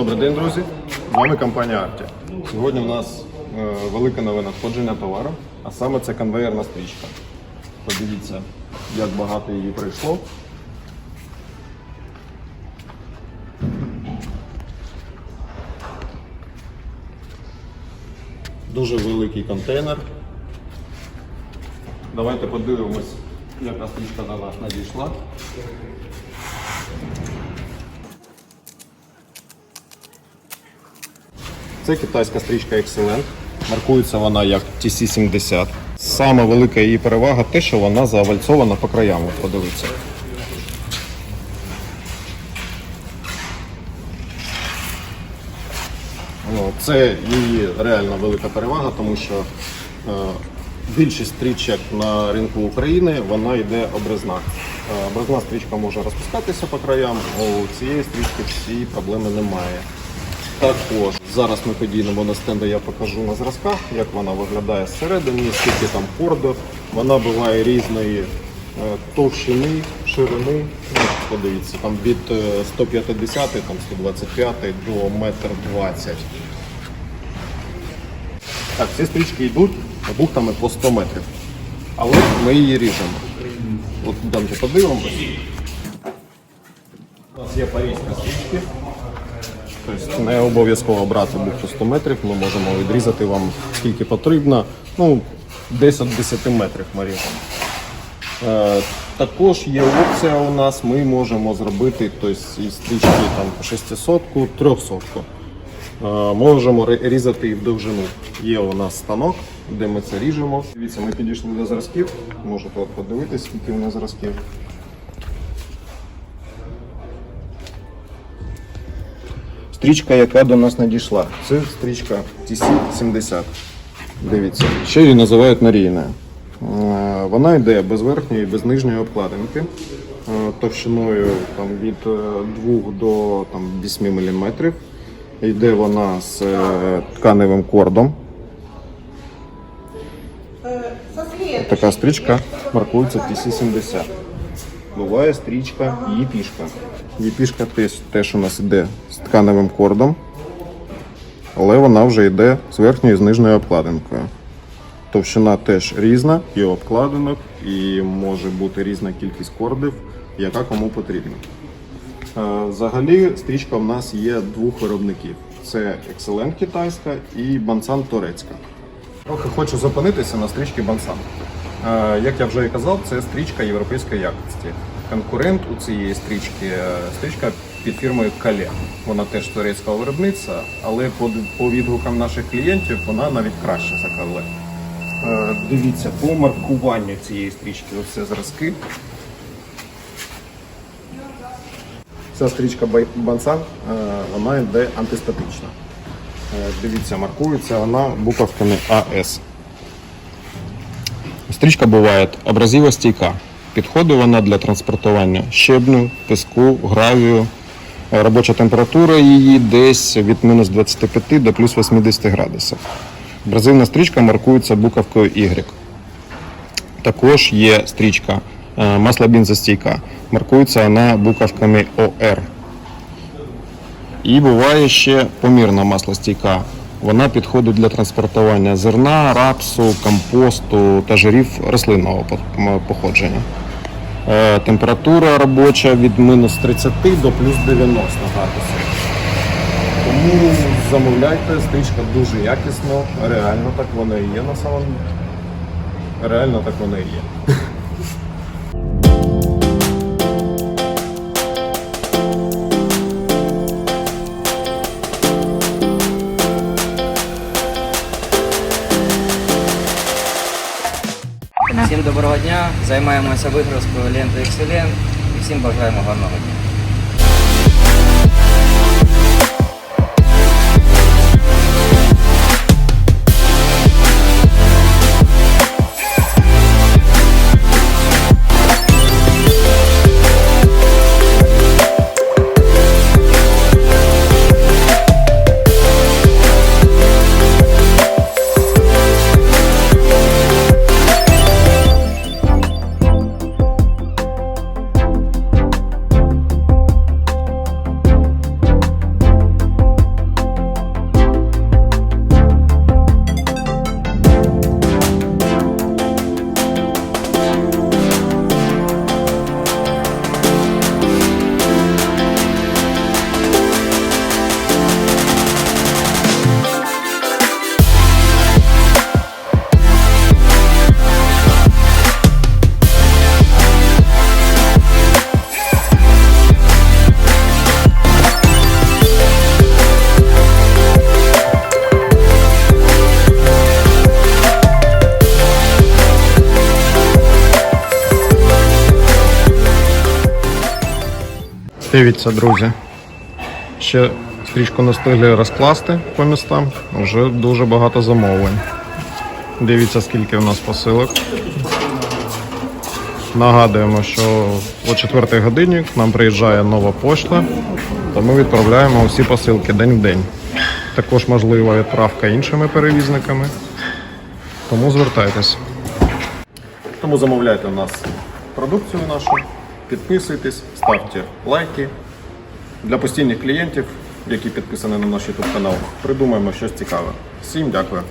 Добрий день, друзі! З вами компанія Арті. Сьогодні у нас е, велике нове надходження товару, а саме це конвейерна стрічка. Подивіться, як багато її прийшло. Дуже великий контейнер. Давайте подивимось, яка стрічка до нас надійшла. Це китайська стрічка Excellent. Маркується вона як TC70. Саме велика її перевага те, що вона завальцована по краям. От Подивіться. Ну, Це її реально велика перевага, тому що е, більшість стрічок на ринку України вона йде обрезна. Е, обрезна стрічка може розпускатися по краям, у цієї стрічки цієї проблеми немає. Також зараз ми підійдемо на стенди, я покажу на зразках, як вона виглядає зсередині, скільки там кордів. Вона буває різної е, товщини, ширини. Ну, подивіться, там від е, 150, там 125 до 1,20 м. Так, ці стрічки йдуть бухтами по 100 метрів. Але ми її ріжемо. От дамте подивимось. У нас є парійська стрічки. Тобто не обов'язково брати бухту 100 метрів, ми можемо відрізати вам скільки потрібно. Ну, десь від 10 метрів ми ріжемо. Е, також є опція у нас, ми можемо зробити тобто, із стрічки там, 600 300 е, Можемо різати і в довжину. Є у нас станок, де ми це ріжемо. Дивіться, ми підійшли до зразків. Можете от подивитись, скільки у нас зразків. Стрічка, яка до нас надійшла, це стрічка TC70. Дивіться, ще її називають нарійною. Е, Вона йде без верхньої і без нижньої обкладинки е, товщиною там, від 2 до там, 8 мм. Йде вона з е, тканевим кордом. Така стрічка маркується TC70. Буває стрічка Єпішка. Єпішка теж, теж у нас йде з тканевим кордом, але вона вже йде з верхньою і з нижньою обкладинкою. Товщина теж різна, і обкладинок, і може бути різна кількість кордів, яка кому потрібна. Е, Взагалі стрічка в нас є двох виробників: це Excellent китайська і Бансан турецька. Трохи хочу зупинитися на стрічці Бансан. Е, Як я вже і казав, це стрічка європейської якості. Конкурент у цієї стрічки е, стрічка під фірмою Кале. Вона теж турецького виробництва, але по, відгукам наших клієнтів вона навіть краще за Кале. Е, Дивіться, по маркуванню цієї стрічки, оце зразки. Ця стрічка Бансан, е, вона йде антистатична. Дивіться, маркується вона буковками АС. Стрічка буває абразивостійка. Підходить вона для транспортування щебню, піску, гравію. Е, Робоча температура її десь від мінус 25 до плюс 80 градусів. Абразивна стрічка маркується буковкою Y. Також є стрічка е, маслобензостійка. Маркується вона буковками ОР. І буває ще помірна маслостійка. Вона підходить для транспортування зерна, рапсу, компосту та жирів рослинного походження. Е, Температура робоча від мінус 30 до плюс 90 градусів. Тому замовляйте, стрічка дуже якісно, реально так воно і є на самом Реально так воно і є. Доброго дня. Займаємося вигрузкою ленти Excellent і всім бажаємо гарного дня. Дивіться, друзі. Ще стрічку не встигли розкласти по містам. Вже дуже багато замовлень. Дивіться, скільки у нас посилок. Нагадуємо, що о 4 годині к нам приїжджає нова пошта, то ми відправляємо всі посилки день в день. Також можлива відправка іншими перевізниками. Тому звертайтесь. Тому замовляйте у нас продукцію нашу, підписуйтесь, ставте лайки. Для постійних клієнтів, які підписані на наш YouTube канал, придумаємо щось цікаве. Всім дякую.